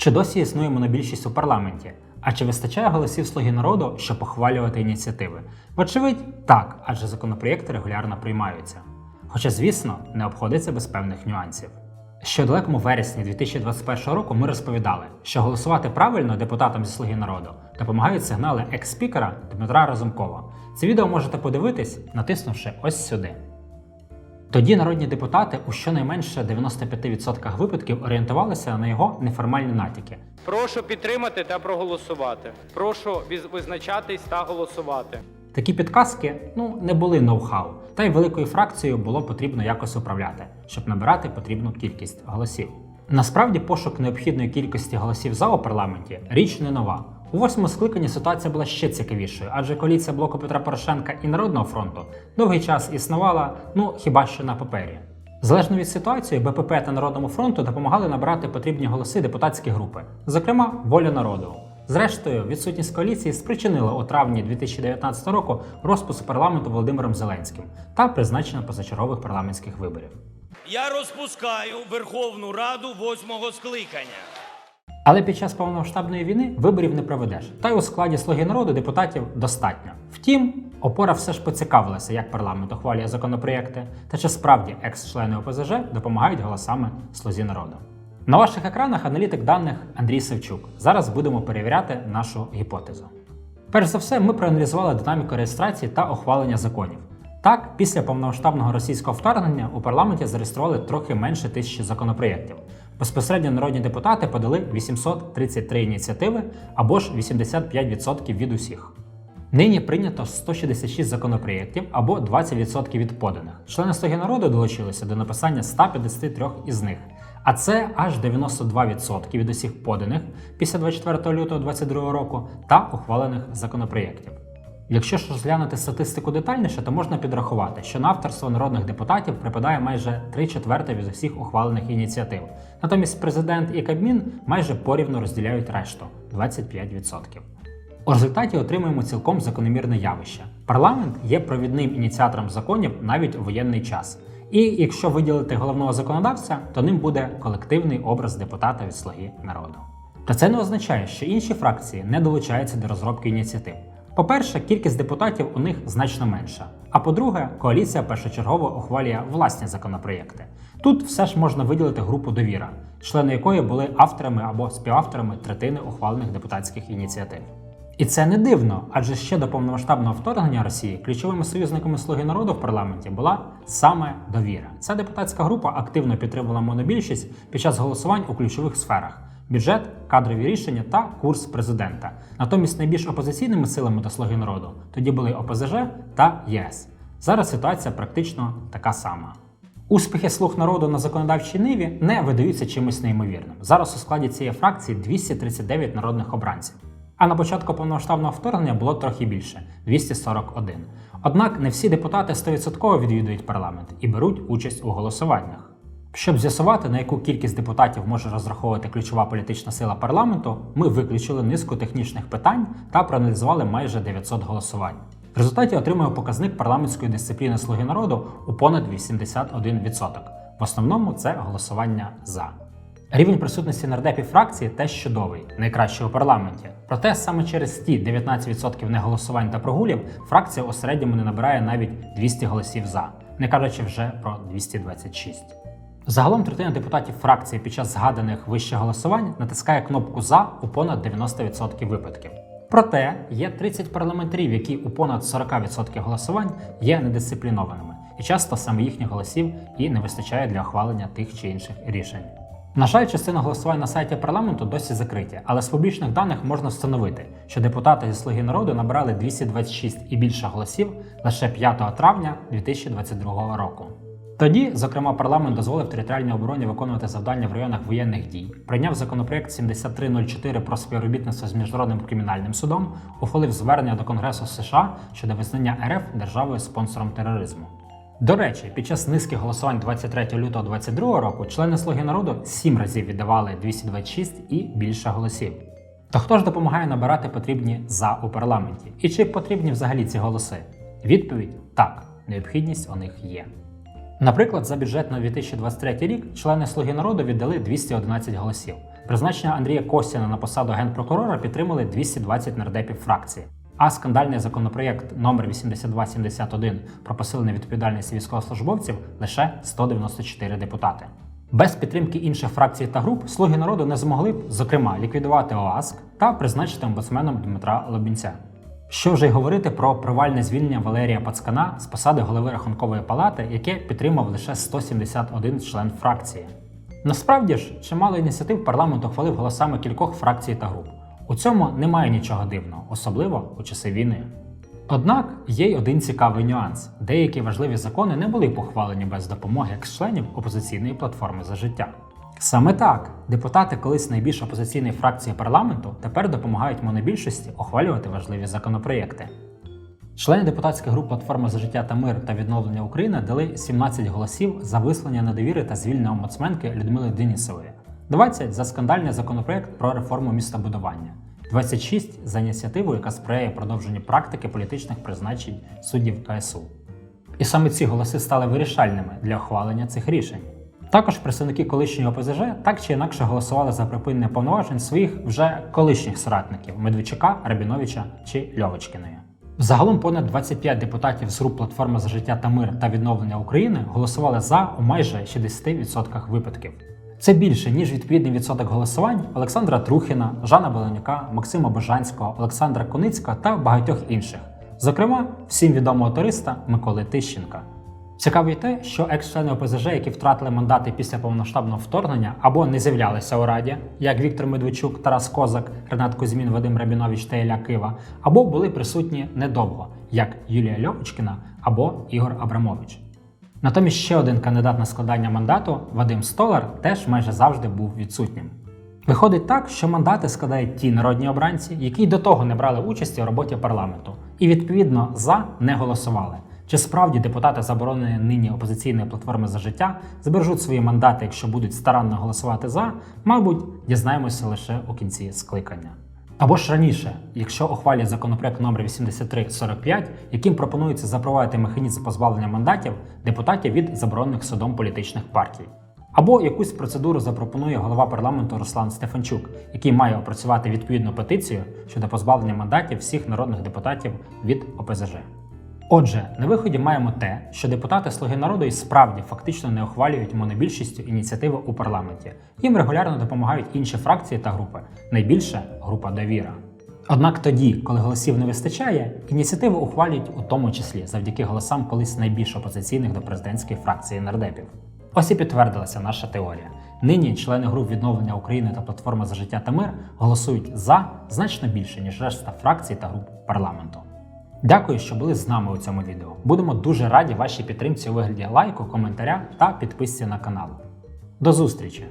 Чи досі існує монобільшість у парламенті? А чи вистачає голосів слуги народу, щоб похвалювати ініціативи? Вочевидь, так, адже законопроєкти регулярно приймаються. Хоча, звісно, не обходиться без певних нюансів. Ще у далекому вересні 2021 року ми розповідали, що голосувати правильно депутатам зі слуги народу допомагають сигнали екс-спікера Дмитра Разумкова. Це відео можете подивитись, натиснувши ось сюди. Тоді народні депутати у щонайменше 95% випадків орієнтувалися на його неформальні натяки, Прошу підтримати та проголосувати. Прошу визначатись та голосувати. Такі підказки ну не були ноу-хау, та й великою фракцією було потрібно якось управляти, щоб набирати потрібну кількість голосів. Насправді, пошук необхідної кількості голосів за у парламенті річ не нова. У восьмому скликанні ситуація була ще цікавішою, адже коаліція блоку Петра Порошенка і Народного фронту довгий час існувала, ну хіба що на папері. Залежно від ситуації, БПП та Народному фронту допомагали набирати потрібні голоси депутатські групи, зокрема воля народу. Зрештою, відсутність коаліції спричинила у травні 2019 року розпуск парламенту Володимиром Зеленським та призначення позачергових парламентських виборів. Я розпускаю Верховну Раду восьмого скликання. Але під час повномасштабної війни виборів не проведеш, та й у складі слуги народу депутатів достатньо. Втім, опора все ж поцікавилася, як парламент ухвалює законопроєкти, та чи справді екс-члени ОПЗЖ допомагають голосами слузі народу. На ваших екранах аналітик даних Андрій Савчук. Зараз будемо перевіряти нашу гіпотезу. Перш за все, ми проаналізували динаміку реєстрації та ухвалення законів. Так, після повномасштабного російського вторгнення у парламенті зареєстрували трохи менше тисячі законопроєктів. Безпосередньо народні депутати подали 833 ініціативи або ж 85% від усіх. Нині прийнято 166 законопроєктів або 20% від поданих. Члени Слуги народу долучилися до написання 153 із них, а це аж 92% від усіх поданих після 24 лютого 2022 року та ухвалених законопроєктів. Якщо ж розглянути статистику детальніше, то можна підрахувати, що на авторство народних депутатів припадає майже 3 четверти від усіх ухвалених ініціатив. Натомість президент і Кабмін майже порівну розділяють решту 25%. У результаті отримуємо цілком закономірне явище. Парламент є провідним ініціатором законів навіть у воєнний час. І якщо виділити головного законодавця, то ним буде колективний образ депутата від слуги народу. Та це не означає, що інші фракції не долучаються до розробки ініціатив. По-перше, кількість депутатів у них значно менша. А по-друге, коаліція першочергово ухвалює власні законопроєкти. Тут все ж можна виділити групу довіра, члени якої були авторами або співавторами третини ухвалених депутатських ініціатив. І це не дивно, адже ще до повномасштабного вторгнення Росії ключовими союзниками Слуги народу в парламенті була саме довіра. Ця депутатська група активно підтримувала монобільшість під час голосувань у ключових сферах: бюджет, кадрові рішення та курс президента. Натомість найбільш опозиційними силами до Слуги народу тоді були ОПЗЖ та ЄС. Зараз ситуація практично така сама. Успіхи слуг народу на законодавчій ниві не видаються чимось неймовірним. Зараз у складі цієї фракції 239 народних обранців. А на початку повномасштабного вторгнення було трохи більше 241. Однак не всі депутати 100% відвідують парламент і беруть участь у голосуваннях. Щоб з'ясувати, на яку кількість депутатів може розраховувати ключова політична сила парламенту, ми виключили низку технічних питань та проаналізували майже 900 голосувань. В результаті отримуємо показник парламентської дисципліни Слуги народу у понад 81%. В основному це голосування за. Рівень присутності нардепів фракції теж чудовий, найкращий у парламенті. Проте саме через ті 19% неголосувань та прогулів фракція у середньому не набирає навіть 200 голосів за, не кажучи вже про 226. Загалом третина депутатів фракції під час згаданих вище голосувань натискає кнопку за у понад 90% випадків. Проте є 30 парламентарів, які у понад 40% голосувань є недисциплінованими, і часто саме їхніх голосів і не вистачає для ухвалення тих чи інших рішень. На жаль, частина голосувань на сайті парламенту досі закриті, але з публічних даних можна встановити, що депутати зі Слуги народу набрали 226 і більше голосів лише 5 травня 2022 року. Тоді, зокрема, парламент дозволив територіальній обороні виконувати завдання в районах воєнних дій, прийняв законопроект 7304 про співробітництво з міжнародним кримінальним судом, ухвалив звернення до Конгресу США щодо визнання РФ державою спонсором тероризму. До речі, під час низки голосувань 23 лютого 2022 року члени Слуги народу сім разів віддавали 226 і більше голосів. То хто ж допомагає набирати потрібні за у парламенті? І чи потрібні взагалі ці голоси? Відповідь так, необхідність у них є. Наприклад, за бюджет на 2023 рік члени Слуги народу віддали 211 голосів. Призначення Андрія Костіна на посаду генпрокурора підтримали 220 нардепів фракції. А скандальний законопроєкт номер 8271 про посилену відповідальність військовослужбовців лише 194 депутати. Без підтримки інших фракцій та груп слуги народу не змогли б, зокрема, ліквідувати ОАСК та призначити омбудсменом Дмитра Лобінця. Що вже й говорити про провальне звільнення Валерія Пацкана з посади голови рахункової палати, яке підтримав лише 171 член фракції. Насправді ж, чимало ініціатив парламент ухвалив голосами кількох фракцій та груп. У цьому немає нічого дивного, особливо у часи війни. Однак є й один цікавий нюанс: деякі важливі закони не були похвалені без допомоги екс-членів опозиційної платформи за життя. Саме так депутати колись найбільш опозиційної фракції парламенту тепер допомагають монобільшості ухвалювати важливі законопроєкти. Члени депутатських груп Платформа за життя та мир та відновлення України дали 17 голосів за висловлення недовіри та звільнення омбудсменки Людмили Денісової, 20 за скандальний законопроект про реформу містобудування, 26 за ініціативу, яка сприяє продовженню практики політичних призначень суддів КСУ. І саме ці голоси стали вирішальними для ухвалення цих рішень. Також представники колишнього ОПЗЖ так чи інакше голосували за припинення повноважень своїх вже колишніх соратників Медведчука, Рабіновича чи Льовочкіної. Загалом понад 25 депутатів з груп Платформа за життя та мир та відновлення України голосували за у майже 60% випадків. Це більше ніж відповідний відсоток голосувань Олександра Трухіна, Жана Беленюка, Максима Божанського, Олександра Коницького та багатьох інших, зокрема, всім відомого туриста Миколи Тищенка. Цікаво й те, що екс-члени ОПЗЖ, які втратили мандати після повноштабного вторгнення або не з'являлися у раді, як Віктор Медведчук, Тарас Козак, Ренат Кузьмін, Вадим Рабінович та Ілля Кива, або були присутні недовго, як Юлія Льовочкіна або Ігор Абрамович. Натомість ще один кандидат на складання мандату, Вадим Столар, теж майже завжди був відсутнім. Виходить так, що мандати складають ті народні обранці, які й до того не брали участі у роботі парламенту, і відповідно за не голосували. Чи справді депутати забороненої нині опозиційної платформи за життя збережуть свої мандати, якщо будуть старанно голосувати за, мабуть, дізнаємося лише у кінці скликання. Або ж раніше, якщо ухвалять законопроект номер 8345, яким пропонується запровадити механізм позбавлення мандатів депутатів від заборонених судом політичних партій. Або якусь процедуру запропонує голова парламенту Руслан Стефанчук, який має опрацювати відповідну петицію щодо позбавлення мандатів всіх народних депутатів від ОПЗЖ. Отже, на виході маємо те, що депутати Слуги народу і справді фактично не ухвалюють монобільшістю ініціативи у парламенті. Їм регулярно допомагають інші фракції та групи, найбільше група довіра. Однак тоді, коли голосів не вистачає, ініціативу ухвалюють у тому числі завдяки голосам колись найбільш опозиційних до президентської фракції нардепів. Ось і підтвердилася наша теорія. Нині члени груп відновлення України та платформа за життя та мир голосують за значно більше, ніж решта фракцій та груп парламенту. Дякую, що були з нами у цьому відео. Будемо дуже раді вашій підтримці у вигляді лайку, коментаря та підписці на канал. До зустрічі!